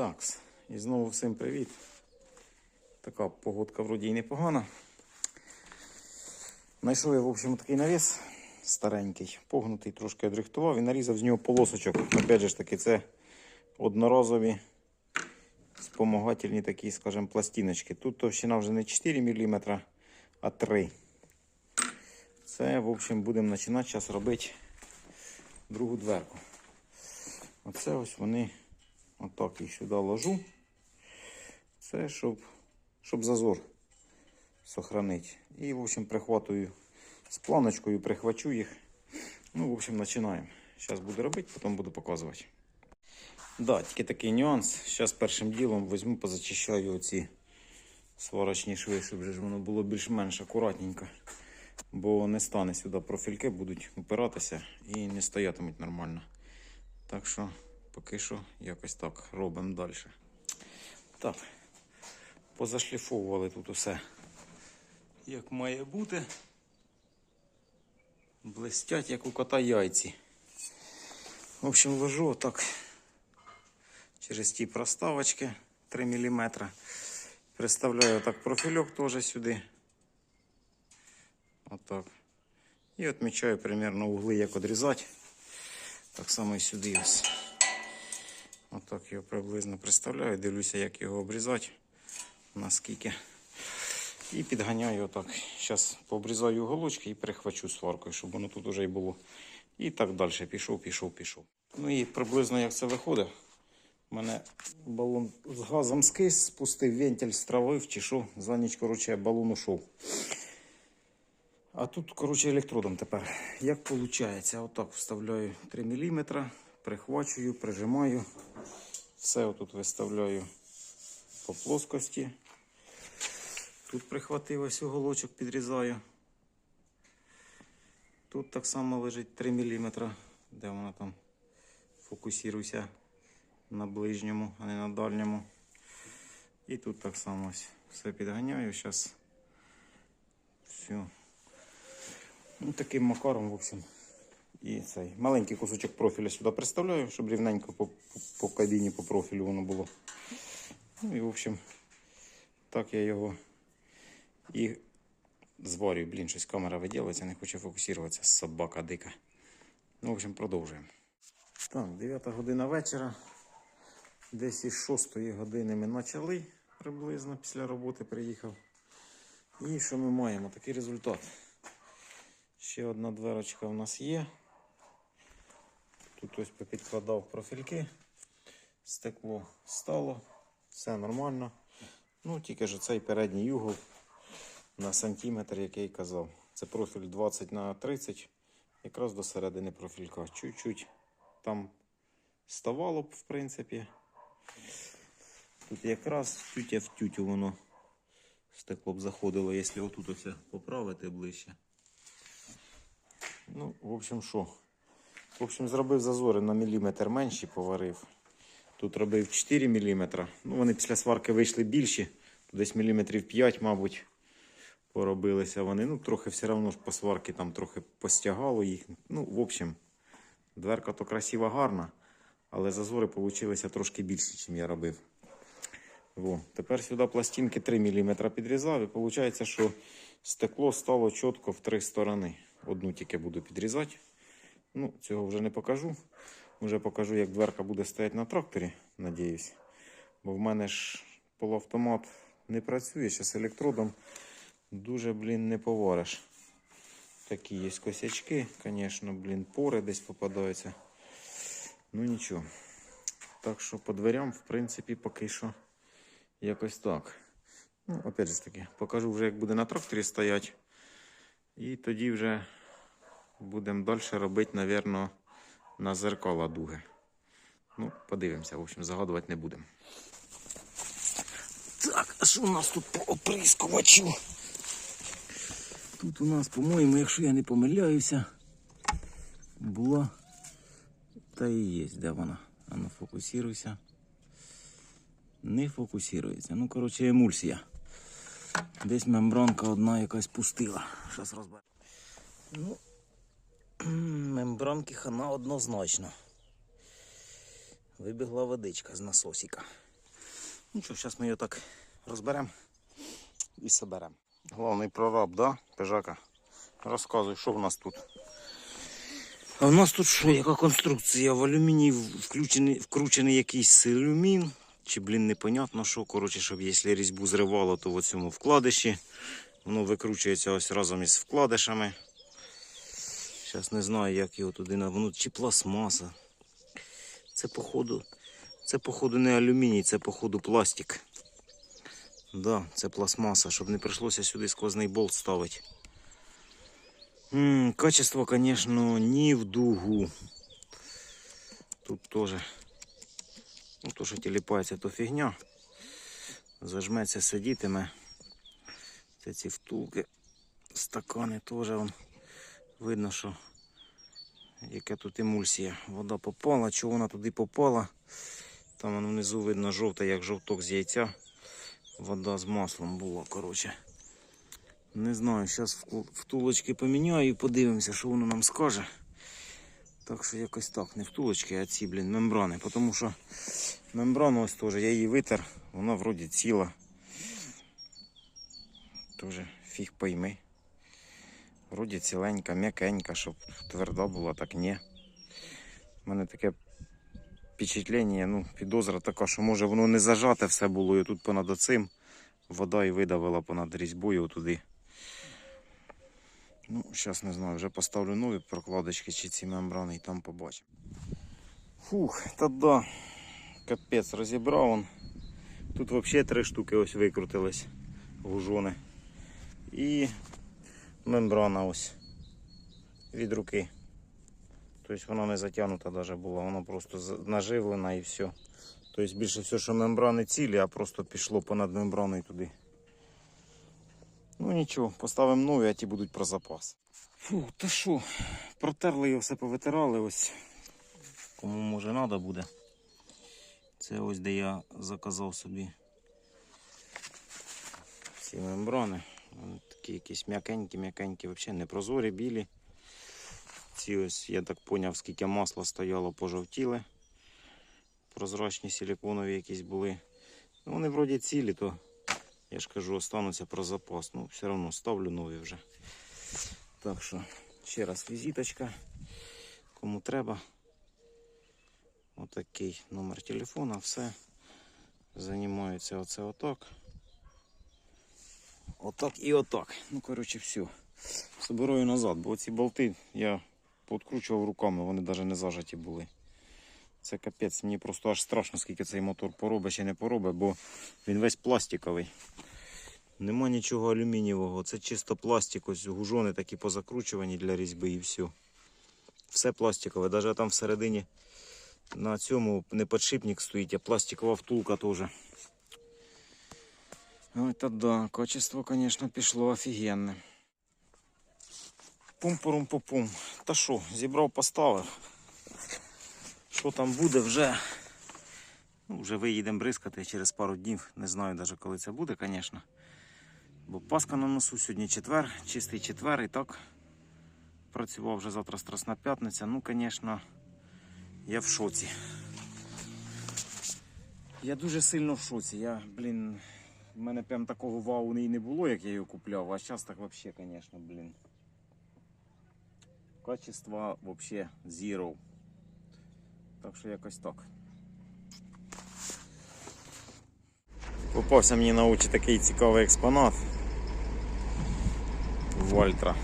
Так, і знову всім привіт. Така погодка вроді і непогана. Знайшов я, в общем, такий навіс старенький, погнутий, трошки одрихтував і нарізав з нього полосочок. Опять же таки, це одноразові спомагательні такі, скажімо, пластиночки. Тут товщина вже не 4 мм, а 3 Це, в общем, будемо починати зараз робити другу дверку. Оце ось вони Отак їх сюди ложу. Це щоб, щоб зазор сохранити. І, в общем, прихватую з планочкою, прихвачу їх. Ну, в общем, починаємо. Зараз буду робити, потім буду показувати. Да, тільки такий нюанс. Зараз першим ділом візьму, позачищаю оці сварочні шви, щоб вже ж воно було більш-менш акуратненько. Бо не стане сюди профільки, будуть упиратися і не стоятимуть нормально. Так що поки що якось так робимо далі. Так, позашліфовували тут усе як має бути. Блестять, як у кота яйці. В общем, ложу отак через ті проставочки 3 мм. Приставляю так профільок теж сюди. Отак. І відмічаю примерно угли, як відрізати. Так само і сюди ось. Отак його приблизно представляю, дивлюся, як його обрізати, наскільки. І підганяю отак. Зараз пообрізаю голочки і перехвачу сваркою, щоб воно тут вже і було. І так далі. Пішов, пішов, пішов. Ну і приблизно як це виходить. У мене балон з газом скис, спустив вентиль, стравив чи що. За ніч, коротше, балон ушов. А тут, коротше, електродом тепер. Як виходить? Отак вставляю 3 мм, прихвачую, прижимаю. Все отут виставляю по плоскості. Тут прихватив ось уголочок, підрізаю. Тут так само лежить 3 мм, де вона там фокусується на ближньому, а не на дальньому. І тут так само ось все підганяю. Зараз все. Ну, таким макаром, в общем. І цей маленький кусочок профіля сюди приставляю, щоб рівненько по, по, по кабіні, по профілю воно було. Ну і в общем, так я його і зварюю. Блін, щось камера виділиться, не хоче фокусуватися. Собака дика. Ну, в общем, продовжуємо. Так, 9 година вечора. Десь із 6 години ми почали приблизно після роботи приїхав. І що ми маємо? Такий результат. Ще одна дверочка в нас є. Тут попідкладав профільки. Стекло стало. Все нормально. Ну, тільки ж цей передній угол на сантиметр, який казав. Це профіль 20 на 30, якраз до середини профілька. Чуть-чуть там ставало б, в принципі. Тут якраз тютя в тютю воно стекло б заходило, якщо отут ось поправити ближче. Ну, в общем, що? В общем, зробив зазори на міліметр менші, поварив. Тут робив 4 мм. Ну, вони після сварки вийшли більші. Десь міліметрів 5, мабуть, поробилися вони. Ну, трохи все одно ж по сварки там трохи постягало їх. Ну, в общем, дверка то красива, гарна, але зазори вийшли трошки більші, ніж я робив. Во. Тепер сюди пластинки 3 мм підрізав, і виходить, що стекло стало чітко в три сторони. Одну тільки буду підрізати. Ну, цього вже не покажу. Вже покажу, як дверка буде стояти на тракторі, надіюсь. Бо в мене ж полуавтомат не працює, зараз електродом дуже, блін, не повариш. Такі є косячки, звісно, блін, пори десь попадаються. Ну нічого. Так що по дверям, в принципі, поки що якось так. Ну, опять же таки, покажу вже, як буде на тракторі стояти. І тоді вже будемо далі робити, мабуть, на зеркала дуги. Ну, подивимося, в общем, загадувати не будемо. Так, а що у нас тут по оприскувачу? Тут у нас, по-моєму, якщо я не помиляюся, була. Та і є, де вона? А ну фокусируйся. Не фокусується. Ну, коротше, емульсія. Десь мембранка одна якась пустила. Зараз розберемо. Ну, мембранки хана однозначно. Вибігла водичка з насосика. Ну що, зараз ми його так розберемо і соберемо. Головний прораб, да, Пежака? Розказуй, що в нас тут. А в нас тут що, яка конструкція? В алюміній включений, вкручений якийсь алюмін. Чи, блін, непонятно що. Коротше, щоб якщо різьбу зривало, то в цьому вкладиші. Воно викручується ось разом із вкладишами. Зараз не знаю, як його туди на воно чи пластмаса. Це походу. Це походу не алюміній, це походу пластик. Да, це пластмаса, щоб не прийшлося сюди сквозний болт ставити. М, качество, конечно, не в дугу. Тут тоже. Ну, то, що тіліпається, то фігня. Зажметься, сидітиме. Це ці втулки, стакани теж. Видно, що яка тут емульсія. Вода попала, чого вона туди попала. Там внизу видно жовте, як жовток з яйця. Вода з маслом була, коротше. Не знаю, зараз втулочки поміняю і подивимося, що воно нам скаже. Так що якось так, не втулочки, а ці, блін, мембрани. Тому що мембрану ось теж, я її витер, вона вроді ціла. Тоже фіг пойми. Вроді ціленька, м'якенька, щоб тверда була, так ні. У мене таке впечатлення, ну, підозра така, що може воно не зажате все було, і тут понад оцим вода і видавила понад різьбою туди. Ну, зараз не знаю, вже поставлю нові прокладочки чи ці мембрани і там побачимо. Фух, та да. Капець, розібрав он. Тут взагалі три штуки ось викрутились гужони. І мембрана ось від руки. Тобто вона не затягнута навіть була, вона просто наживлена і все. Тобто більше все, що мембрани цілі, а просто пішло понад мембраною туди. Ну нічого, поставимо нові, а ті будуть про запас. Фу, та що, протерли його, все повитирали ось. Кому може треба буде. Це ось де я заказав собі ці мембрани. Такі якісь м'якенькі, м'якенькі, взагалі не прозорі, білі. Ці ось, я так зрозумів, скільки масла стояло, пожовтіли. Прозрачні силиконові якісь були. Ну, вони вроді цілі, то я ж кажу, остануться про запас. Ну, все одно ставлю нові вже. Так що, ще раз візиточка. Кому треба. Отакий номер телефона, все. Займається оце отак. Отак і отак. Ну, коротше, все. Собираю назад, бо ці болти я подкручував руками, вони навіть не зажаті були. Це капець, мені просто аж страшно, скільки цей мотор поробить чи не поробить, бо він весь пластиковий. Нема нічого алюмінієвого, це чисто пластик, ось гужони такі позакручувані для різьби і все. Все пластикове, навіть там всередині на цьому не подшипник стоїть, а пластикова втулка теж. Ой, та да, качество, конечно, пішло офігенне. Пум-пурум-пум. Та що, зібрав, поставив. Що там буде вже? Ну, вже виїдемо бризкати через пару днів. Не знаю навіть коли це буде, звісно. Бо Пасха на носу, сьогодні четвер, чистий четвер і так. Працював вже завтра Страсна п'ятниця. Ну, звісно, я в шоці. Я дуже сильно в шоці. Я, блін, в мене прям такого вау і не було, як я його купляв, а зараз так взагалі, звісно, блін. Качество взагалі zero. Так що якось так. Попався мені на очі такий цікавий експонат. Вольтра.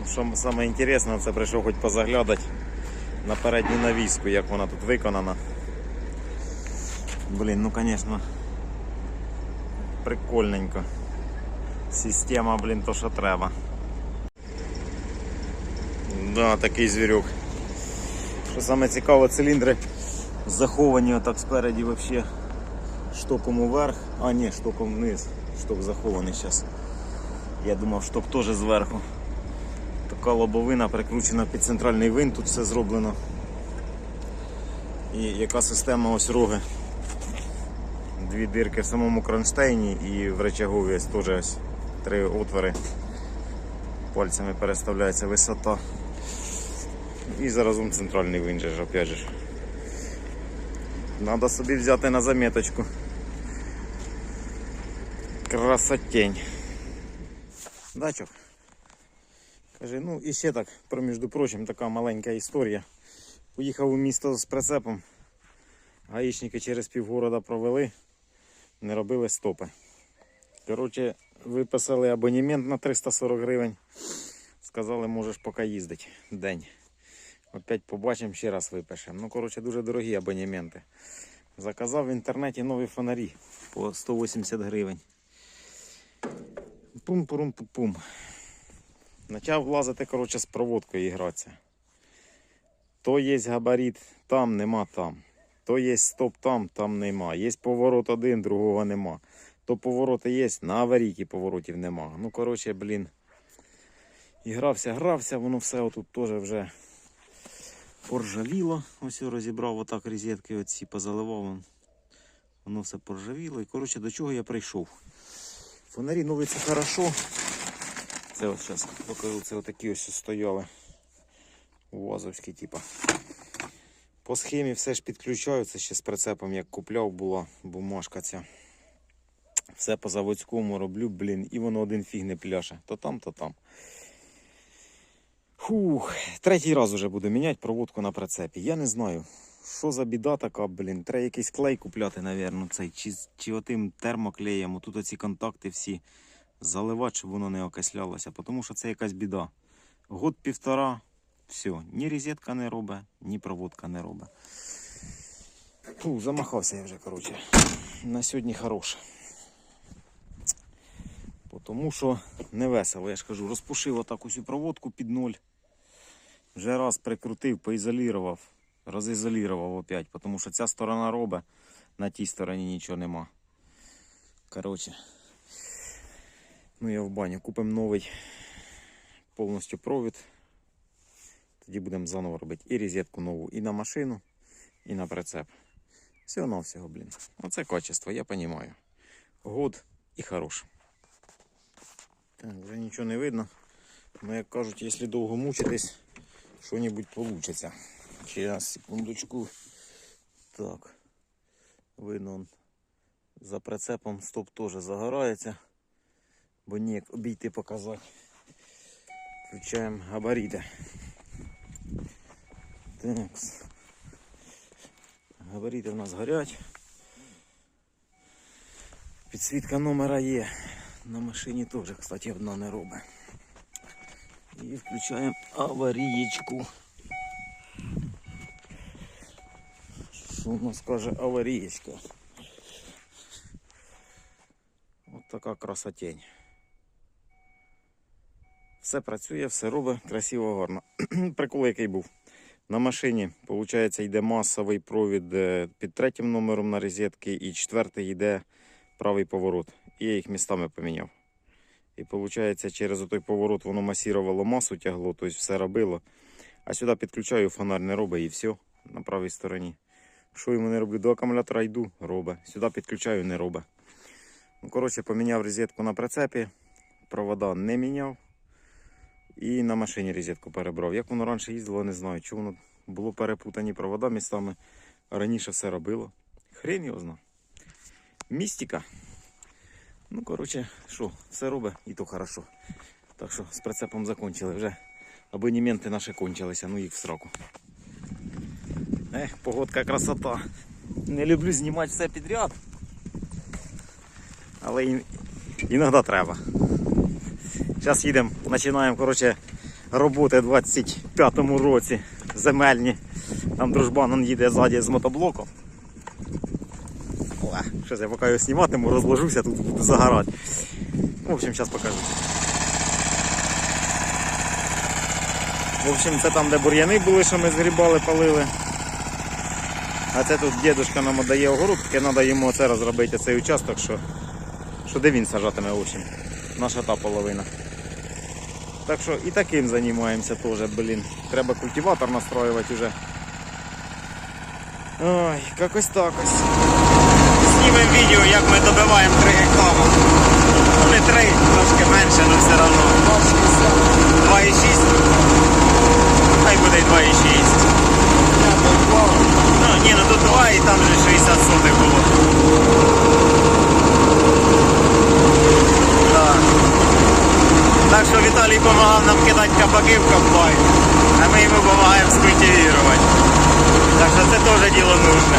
Ну, що саме це прийшов хоч позаглядати на передню навіску, як вона тут виконана. Блін, ну звісно, прикольненько. Система, блін, то що треба. Да, такий звірюк. Що саме цікаво, циліндри заховані отак спереді вообще штоком уверх, а ні, штоком вниз, шток захований зараз. Я думав, шток теж зверху. Така лобовина прикручена під центральний винт, тут все зроблено. І яка система ось роги. Дві дирки в самому кронштейні і в речагові ось теж ось три отвори. Пальцями переставляється висота. І заразом центральний винт же опять же. Надо собі взяти на заметочку. Красотень. Дачок. Каже, ну і ще так, про між прочим, така маленька історія. Поїхав у місто з прицепом. Гаїчники через півгорода провели, не робили стопи. Коротше, виписали абонемент на 340 гривень. Сказали, можеш поки їздити день. Опять побачимо, ще раз випишемо. Ну, коротше, дуже дорогі абонементи. Заказав в інтернеті нові фонарі по 180 гривень. Пум-пурум-пум. Почав влазити, коротше, з проводкою гратися. То є габарит, там нема там. То є стоп там, там нема. Є поворот один, другого нема. То повороти є, на аварійки поворотів нема. Ну, коротше, блін. І грався, грався, воно все отут теж вже поржавіло. Ось розібрав отак розетки оці позаливав. Воно все поржавіло. І коротше, до чого я прийшов. Фонарі нові це хорошо. Це от зараз покажу, це отакі ось стояли. Уазовські, типа. По схемі все ж підключаю, це ще з прицепом, як купляв, була бумажка ця. Все по заводському роблю, блін, і воно один фіг не пляше. То там, то там. Фух, третій раз уже буду міняти проводку на прицепі. Я не знаю, що за біда така, блін. Треба якийсь клей купляти, напевно, цей, чи, чи отим термоклеєм. Тут оці контакти всі заливати, щоб воно не окислялося, тому що це якась біда. Год півтора, все, ні розетка не робить, ні проводка не робить. Фу, замахався я вже, коротше. На сьогодні хороше. Тому що не весело, я ж кажу, розпушив отак усю проводку під ноль. Вже раз прикрутив, поізолірував, розізолірував опять, тому що ця сторона робить, на тій стороні нічого нема. Коротше, ну я в баню купимо новий повністю провід. Тоді будемо заново робити і розетку нову, і на машину, і на прицеп. Всього на всього, блін. Оце качество, я розумію. Год і хорош. Так, вже нічого не видно. Ну, як кажуть, якщо довго мучитись, що-небудь вийде. Через секундочку. Так. Видно, он за прицепом стоп теж загорається. Бо ніяк обійти показати. Включаємо габаріти. Так. Габаріти в нас горять. Підсвітка номера є. На машині теж, кстати, одна не робить. І включаємо аварієчку. Що у нас каже аварієчка? От така красотень. Все працює, все робить, красиво, гарно. Прикол який був. На машині, виходить, йде масовий провід е, під третім номером на розетки і четвертий йде правий поворот. І я їх містами поміняв. І виходить, через той поворот воно масірувало масу, тягло, тобто все робило. А сюди підключаю, фонарь не робить і все на правій стороні. Що йому не роблю? До акумулятора йду, робить. Сюди підключаю, не робить. Ну, коротше, поміняв розетку на прицепі, провода не міняв. І на машині розетку перебрав. Як воно раніше їздило, не знаю. Чому воно було перепутані провода містами. Раніше все робило. Хрен його зна. Містика. Ну, коротше, що, все робить і то хорошо. Так що з прицепом закончили вже. Абонементи наші кончилися, ну їх в сроку. Ех, погодка красота. Не люблю знімати все підряд. Але іноді треба. Зараз їдемо, починаємо коротше, роботи в 25-му році земельні. Там дружбан їде ззаді з мотоблоком. Ой, Щось я поки його зніматиму, розложуся, тут буду загорати. В общем, зараз покажу. В общем, це там, де бур'яни були, що ми згрібали, палили. А це тут дідусь нам дає таке треба йому оце розробити цей участок, що, що де він сажатиме, в общем. Наша та половина. Так що і таким займаємося теж, блін. Треба культиватор настроювати вже. Ой, якось так ось. Знімемо відео, як ми добиваємо три гектара. Ну не 3, трошки менше, але все одно. 2,6. Хай буде 2,6. Ну, ні, ну тут 2 і там же 60 сотих було. Так. Так що Віталій допомагав нам кидати кабаки в комбайн, а ми йому допомагаємо скультивірувати. Так що це теж діло нужне.